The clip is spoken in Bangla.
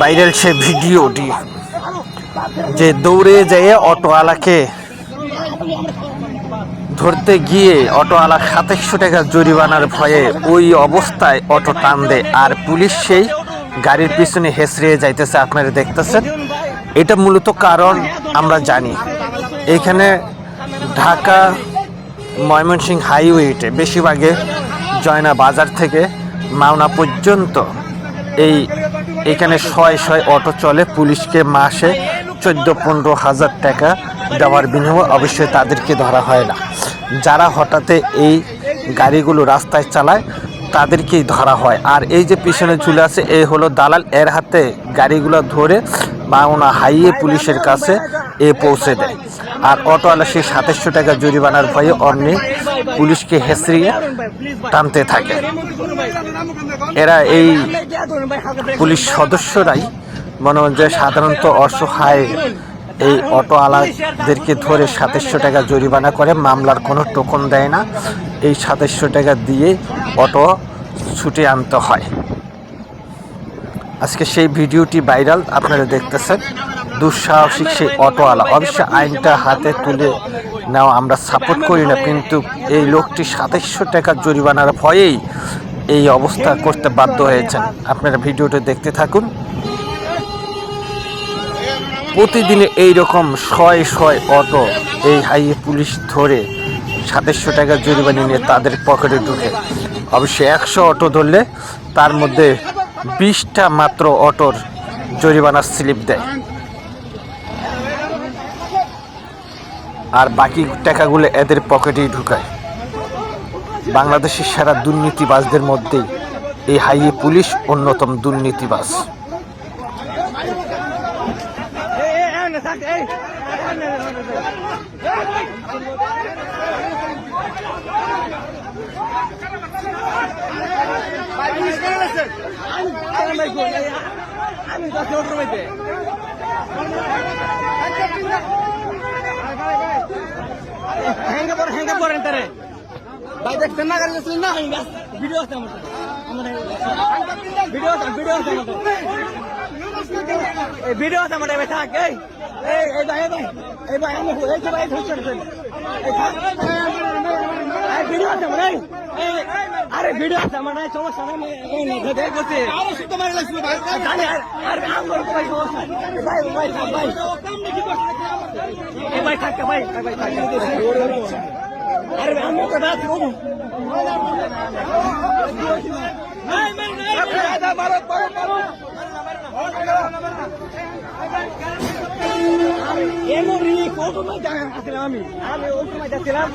ভাইরাল সে ভিডিওটি যে দৌড়ে যেয়ে অটোওয়ালাকে ধরতে গিয়ে অটোওয়ালা সাতাশশো টাকা জরিমানার ভয়ে ওই অবস্থায় অটো টান দেয়। আর পুলিশ সেই গাড়ির পিছনে হেসড়িয়ে যাইতেছে, আপনারা দেখতেছেন? এটা মূলত কারণ আমরা জানি। এখানে ঢাকা ময়মনসিংহ হাইওয়েতে বেশিরভাগে জয়না বাজার থেকে মাওনা পর্যন্ত এই এখানে শয় শয় অটো চলে, পুলিশকে মাসে চোদ্দ, পনেরো হাজার টাকা দেওয়ার বিনিময়ে অবশ্যই তাদেরকে ধরা হয় না। যারা হঠাৎ এই গাড়িগুলো রাস্তায় চালায়, তাদেরকেই ধরা হয়। আর এই যে পিছনে ঝুলে আছে এই হলো দালাল। এর হাতে গাড়িগুলো ধরে বা ওনা হাইয়ে পুলিশের কাছে এ পৌঁছে দেয়। আর অটোওয়ালা সেই সাতাশশো টাকা জরিমানার ভয়ে অন্যে পুলিশকে হেসড়িয়ে টানতে থাকে। এরা এই পুলিশ সদস্যরাই মনে হয় যে সাধারণত অসহায় এই অটোওয়ালাদেরকে ধরে সাতাশশো টাকা জরিমানা করে, মামলার কোনো টোকন দেয় না। এই সাতাশশো টাকা দিয়ে অটো ছুটে আনতে হয়। আজকে সেই ভিডিওটি ভাইরাল, আপনারা দেখতেছেন। দুঃসাহসিক সেই অটোওয়ালা। অবশ্য আইনটা হাতে তুলে নেওয়া আমরা সাপোর্ট করি না, কিন্তু এই লোকটি সাতাশশো টাকা জরিমানার ভয়েই এই অবস্থা করতে বাধ্য হয়েছেন। আপনারা ভিডিওটা দেখতে থাকুন। প্রতিদিনে এই রকম শয় শয় অটো এই হাইয়ে পুলিশ ধরে সাতাশশো টাকা জরিমানা নিয়ে তাদের পকেটে ঢুকে। অবশ্যই একশো অটো ধরলে তার মধ্যে বিশটা মাত্র অটোর জরিমানার স্লিপ দেয়। আর বাকি টাকাগুলো এদের পকেটেই ঢুকায়। বাংলাদেশের সেরা দুর্নীতিবাজদের মধ্যেই এই হাইয়ে পুলিশ অন্যতম দুর্নীতিবাজ। আমি হ্যাঙ্গে পড়ে হ্যাঙ্গে পড়েন তারে ভাই দেখছেন না গাড়ি দেখছেন না? ভিডিও আছে আমার ভিডিও আছে ভিডিও আছে এই ভিডিও আছে আমার ভাই থাক এই। এই ভাই এই ভাই। এই ভাই আমি এই যে ভাই ধরছেন এই থাক। এই ভিডিও আছে আমার এই। আরে ভিডিও আছে আমার নাই সমস্যা নাই এই না দেখ করতে আরে শুধু মারা লাগছে ভাই। জানি আর আর আমার ভাই ভাই ভাই ভাই। এই ভাই থাক ভাই ভাই থাক। আরে আমি তো রাত রুম আমি? আমি ওই সময় যাচ্ছিলাম